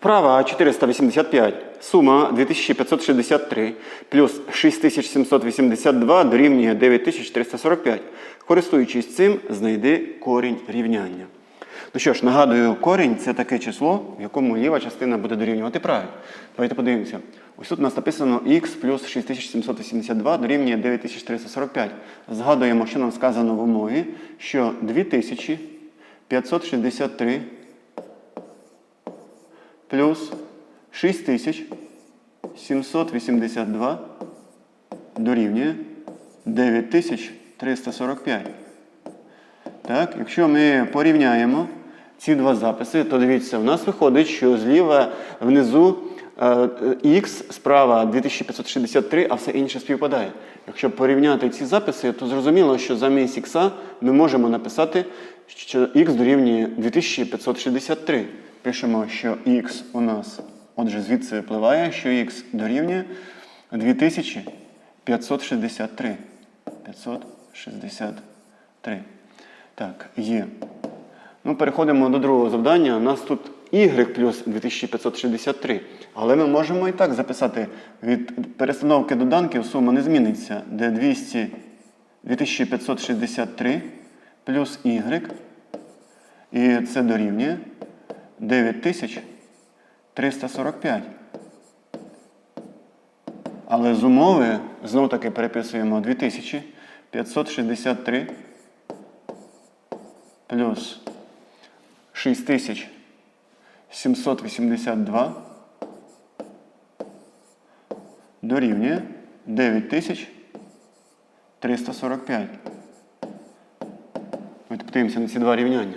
Вправа 485. Сума 2563 плюс 6782 дорівнює 9345. Користуючись цим, знайди корінь рівняння. Ну що ж, нагадую, корінь це таке число, в якому ліва частина буде дорівнювати правій. Давайте подивимося. Ось тут у нас написано х плюс 6782 дорівнює 9345. Згадуємо, що нам сказано в умові, що 2563 плюс 6782 дорівнює 9345. Так, якщо ми порівняємо ці два записи, то дивіться, у нас виходить, що зліва внизу х, справа 2563, а все інше співпадає. Якщо порівняти ці записи, то зрозуміло, що замість х ми можемо написати, що х дорівнює 2563. Пишемо, що х у нас, отже, звідси випливає, що х дорівнює 2563. 563. Так, є. Ну, переходимо до другого завдання. У нас тут y плюс 2563. Але ми можемо і так записати від перестановки доданків сума не зміниться, де 200, 2563 плюс y. І це дорівнює 9345. Але з умови знову таки переписуємо 2563 плюс 6782 дорівнює 9345. Давайте подивимося на ці два рівняння.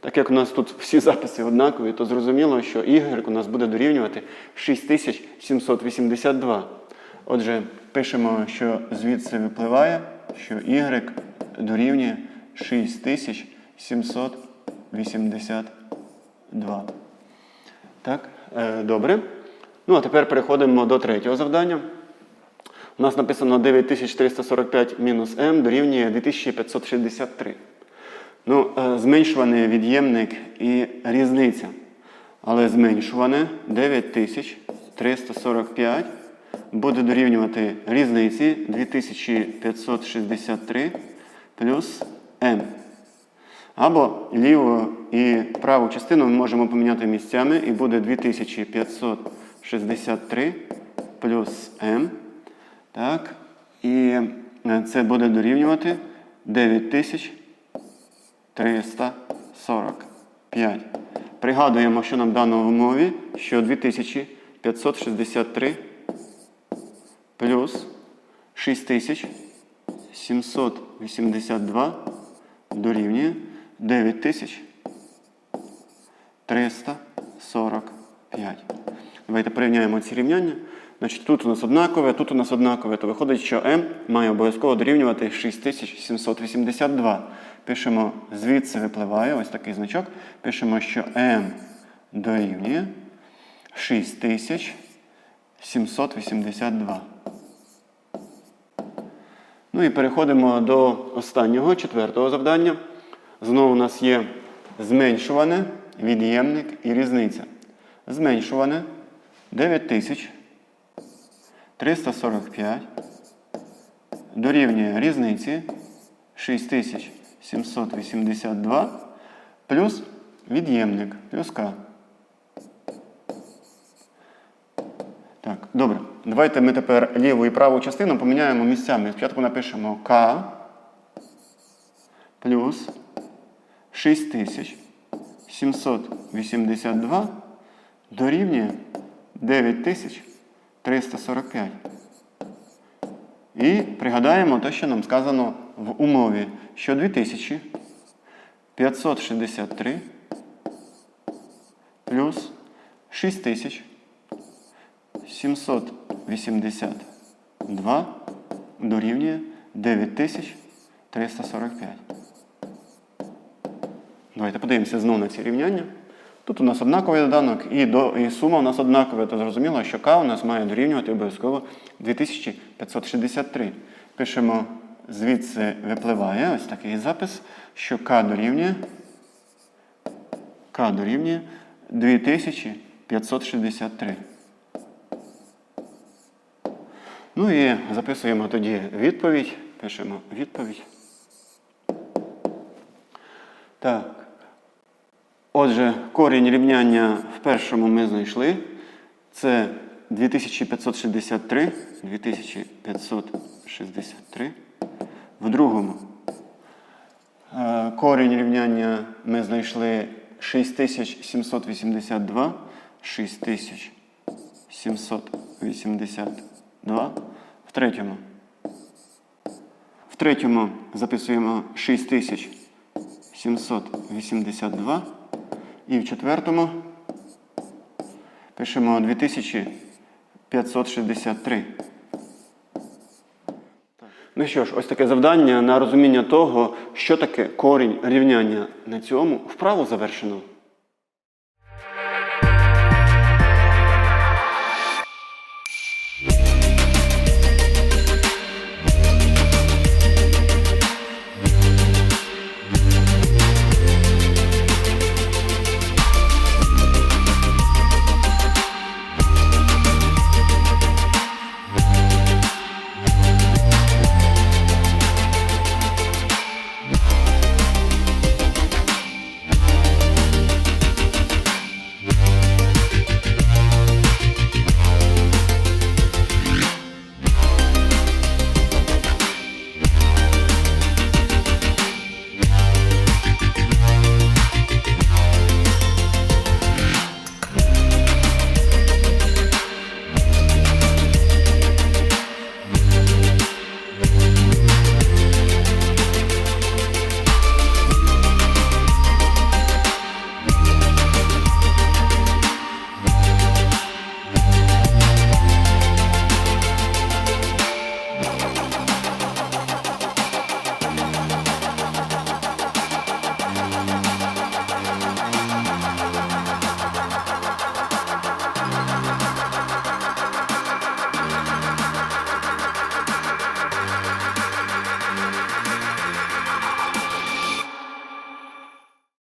Так як у нас тут всі записи однакові, то зрозуміло, що y у нас буде дорівнювати 6782. Отже, пишемо, що звідси випливає, що y дорівнює 6782. Так, е, добре. Ну, а тепер переходимо до третього завдання. У нас написано 9345 мінус m дорівнює 2563. Ну, е, зменшуваний від'ємник і різниця. Але зменшуване 9345 буде дорівнювати різниці 2563 плюс m. Або ліву і праву частину ми можемо поміняти місцями, і буде 2563 плюс m. Так. І е, це буде дорівнювати 9345. Пригадуємо, що нам дано в умові, що 2563 плюс 6782 дорівнює 9345. Давайте порівняємо ці рівняння. Значить, тут у нас однакове, тут у нас однакове, то виходить, що m має обов'язково дорівнювати 6782. Пишемо, звідси випливає ось такий значок. Пишемо, що m дорівнює 6782. Ну і переходимо до останнього, четвертого завдання. Знову у нас є зменшуване, від'ємник і різниця. Зменшуване 9345 дорівнює різниці 6782 плюс від'ємник плюс k. Так, добре. Давайте ми тепер ліву і праву частину поміняємо місцями. Спочатку напишемо К плюс 6782 дорівнює 9345. І пригадаємо те, що нам сказано в умові, що 2563 плюс 6000 782 дорівнює 9345. Давайте подивимося знову на ці рівняння. Тут у нас однаковий доданок і, до, і сума у нас однакова, то зрозуміло, що К у нас має дорівнювати обов'язково 2563. Пишемо, звідси випливає ось такий запис, що К дорівнює К дорівнює 2000 563. Ну і записуємо тоді відповідь. Пишемо відповідь. Так. Отже, корінь рівняння в першому ми знайшли. Це 2563. 2563. В другому е, корінь рівняння ми знайшли 6782. 6782. В третьому. В третьому записуємо 6782. І в четвертому пишемо 2563. Ну що ж, ось таке завдання на розуміння того, що таке корінь рівняння на цьому вправу завершено.